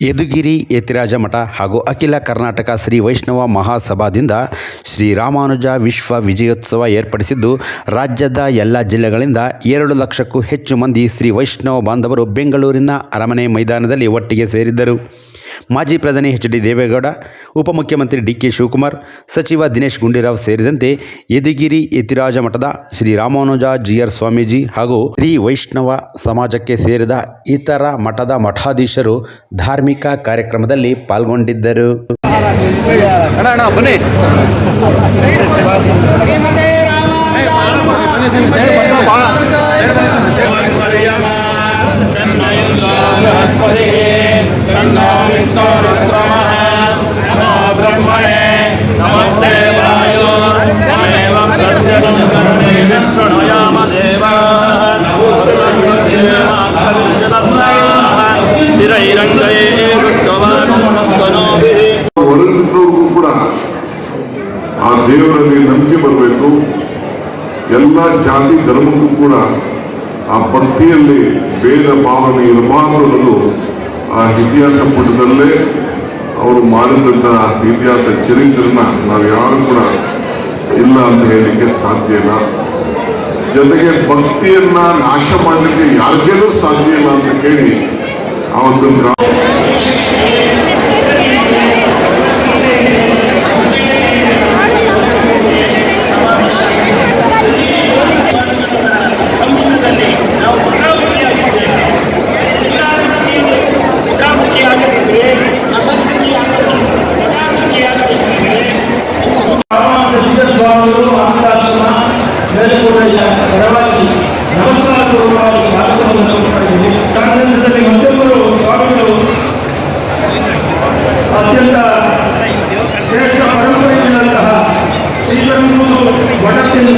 ಯದುಗಿರಿ ಯತಿರಾಜ ಮಠ ಹಾಗೂ ಅಖಿಲ ಕರ್ನಾಟಕ ಶ್ರೀ ವೈಷ್ಣವ ಮಹಾಸಭಾದಿಂದ ಶ್ರೀ ರಾಮಾನುಜ ವಿಶ್ವ ವಿಜಯೋತ್ಸವ ಏರ್ಪಡಿಸಿದ್ದು, ರಾಜ್ಯದ ಎಲ್ಲ ಜಿಲ್ಲೆಗಳಿಂದ ಎರಡು ಲಕ್ಷಕ್ಕೂ ಹೆಚ್ಚು ಮಂದಿ ಶ್ರೀ ವೈಷ್ಣವ ಬಾಂಧವರು ಬೆಂಗಳೂರಿನ ಅರಮನೆ ಮೈದಾನದಲ್ಲಿ ಒಟ್ಟಿಗೆ ಸೇರಿದ್ದರು. ಮಾಜಿ ಪ್ರಧಾನಿ ಎಚ್ ಡಿ ದೇವೇಗೌಡ ಉಪಮುಖ್ಯಮಂತ್ರಿ ಡಿ ಕೆ ಶಿವಕುಮಾರ್ ಸಚಿವ ದಿನೇಶ್ ಗುಂಡೂರಾವ್ ಸೇರಿದಂತೆ ಯದುಗಿರಿ ಯತಿರಾಜ ಮಠದ ಶ್ರೀ ರಾಮಾನುಜ ಜಿಯರ್ ಸ್ವಾಮೀಜಿ ಹಾಗೂ ಶ್ರೀ ವೈಷ್ಣವ ಸಮಾಜಕ್ಕೆ ಸೇರಿದ ಇತರ ಮಠದ ಮಠಾಧೀಶರು ಧಾರ್ಮಿಕ ಕಾರ್ಯಕ್ರಮದಲ್ಲಿ ಪಾಲ್ಗೊಂಡಿದ್ದರು. ಸ್ಥಿರೈರಂಗಯೇ ವಿಷ್ಣುವಾನುಸ್ತನೋಭಿಃ ಹೊರಗಿದ್ದವ್ರಿಗೂ ಕೂಡ ಆ ದೇವರಲ್ಲಿ ನಂಬಿಕೆ ಬರಬೇಕು. ಎಲ್ಲ ಜಾತಿ ಧರ್ಮಕ್ಕೂ ಕೂಡ ಆ ಭಕ್ತಿಯಲ್ಲಿ ಭೇದ ಭಾವನೆ ಇರಬಾರದು ಅನ್ನೋದು ಆ ಇತಿಹಾಸ ಪುಟದಲ್ಲೇ ಅವರು ಮಾಡಿದಂತಹ ಇತಿಹಾಸ ಚರಿತ್ರೆನ ನಾವು ಯಾರು ಕೂಡ ಇಲ್ಲ ಅಂತ ಹೇಳಲಿಕ್ಕೆ ಸಾಧ್ಯ ಇಲ್ಲ. ಜೊತೆಗೆ ಭಕ್ತಿಯನ್ನ ನಾಶ ಮಾಡಲಿಕ್ಕೆ ಯಾರಿಗೇನೂ ಸಾಧ್ಯ ಇಲ್ಲ ಅಂತ ಕೇಳಿ ಆ ಸಮುದ್ರದಲ್ಲಿ జిల్లా గడవానికి నమస్కారాలు రూపాయలు సాగుతున్నట్టు దాని మధ్యంలో స్వామిలో అత్యంత శ్రేష్ట పరంపరైనంತಹ శ్రీకరంలో వడకెన్